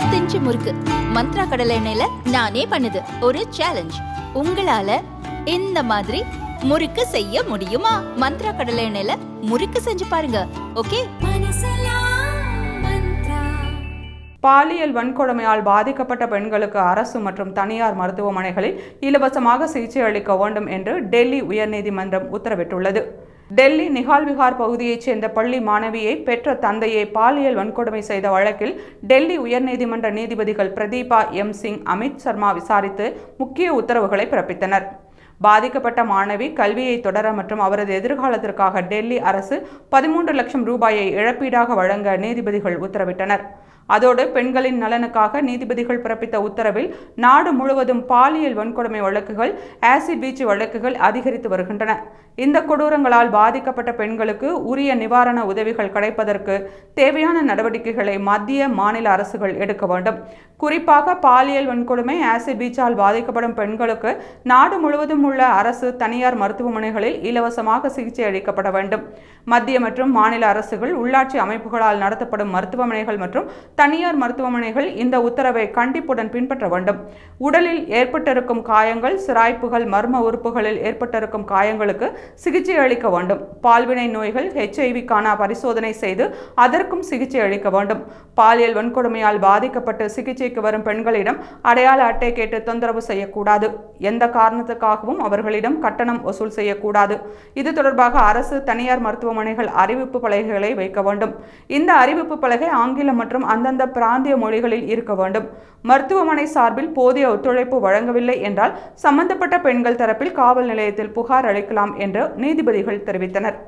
இருபத்தஞ்சு முறுக்கு. மந்த்ரா கடலை எண்ணெயில நானே பண்ணுது. ஒரு சேலஞ்ச் உங்களால இந்த மாதிரி முறுக்கு செய்ய முடியுமா? மந்த்ரா கடலை எண்ணெயில முறுக்கு செஞ்சு பாருங்க. ஓகே? பாலியல் வன்கொடுமையால் பாதிக்கப்பட்ட பெண்களுக்கு அரசு மற்றும் தனியார் மருத்துவமனைகளில் இலவசமாக சிகிச்சை அளிக்க வேண்டும் என்று டெல்லி உயர்நீதிமன்றம் உத்தரவிட்டுள்ளது. டெல்லி நிகால் விஹார் பகுதியைச் சேர்ந்த பள்ளி மாணவியை பெற்ற தந்தையை பாலியல் வன்கொடுமை செய்த வழக்கில் டெல்லி உயர்நீதிமன்ற நீதிபதிகள் பிரதீபா எம் சிங் அமித் சர்மா விசாரித்து முக்கிய உத்தரவுகளை பிறப்பித்தனர். பாதிக்கப்பட்ட மாணவி கல்வியை தொடர மற்றும் அவரது எதிர்காலத்திற்காக டெல்லி அரசு பதிமூன்று லட்சம் ரூபாயை இழப்பீடாக வழங்க நீதிபதிகள் உத்தரவிட்டனர். அதோடு பெண்களின் நலனுக்காக நீதிபதிகள் பிறப்பித்த உத்தரவில் நாடு முழுவதும் பாலியல் வன்கொடுமை வழக்குகள் ஆசிட் வீச்சு வழக்குகள் அதிகரித்து வருகின்றன. இந்த கொடூரங்களால் பாதிக்கப்பட்ட பெண்களுக்கு உரிய நிவாரண உதவிகள் கிடைப்பதற்கு தேவையான நடவடிக்கைகளை மத்திய மாநில அரசுகள் எடுக்க வேண்டும். குறிப்பாக பாலியல் வன்கொடுமை ஆசிட் வீச்சால் பாதிக்கப்படும் பெண்களுக்கு நாடு முழுவதும் உள்ள அரசு தனியார் மருத்துவமனைகளில் இலவசமாக சிகிச்சை அளிக்கப்பட வேண்டும். மத்திய மற்றும் மாநில அரசுகள் உள்ளாட்சி அமைப்புகளால் நடத்தப்படும் மருத்துவமனைகள் மற்றும் தனியார் மருத்துவமனைகள் இந்த உத்தரவை கண்டிப்புடன் பின்பற்ற வேண்டும். உடலில் ஏற்பட்டிருக்கும் காயங்கள் சிராய்ப்புகள் மர்ம உறுப்புகளில் ஏற்பட்டிருக்கும் காயங்களுக்கு சிகிச்சை அளிக்க வேண்டும். பால்வினை நோய்கள் ஹெச்ஐவிக்கான பரிசோதனை செய்து அதற்கும் சிகிச்சை அளிக்க வேண்டும். பாலியல் வன்கொடுமையால் பாதிக்கப்பட்டு சிகிச்சைக்கு வரும் பெண்களிடம் அடையாள அட்டை கேட்டு தொந்தரவு செய்யக்கூடாது. எந்த காரணத்துக்காகவும் அவர்களிடம் கட்டணம் வசூல் செய்யக்கூடாது. இது தொடர்பாக அரசு தனியார் மருத்துவமனைகள் அறிவிப்பு பலகைகளை வைக்க வேண்டும். இந்த அறிவிப்பு பலகை ஆங்கிலம் மற்றும் அந்தந்த பிராந்திய மொழிகளில் இருக்க வேண்டும். மருத்துவமனை சார்பில் போதிய ஒத்துழைப்பு வழங்கவில்லை என்றால் சம்பந்தப்பட்ட பெண்கள் தரப்பில் காவல் நிலையத்தில் புகார் அளிக்கலாம் என்று நீதிபதிகள் தெரிவித்தனர்.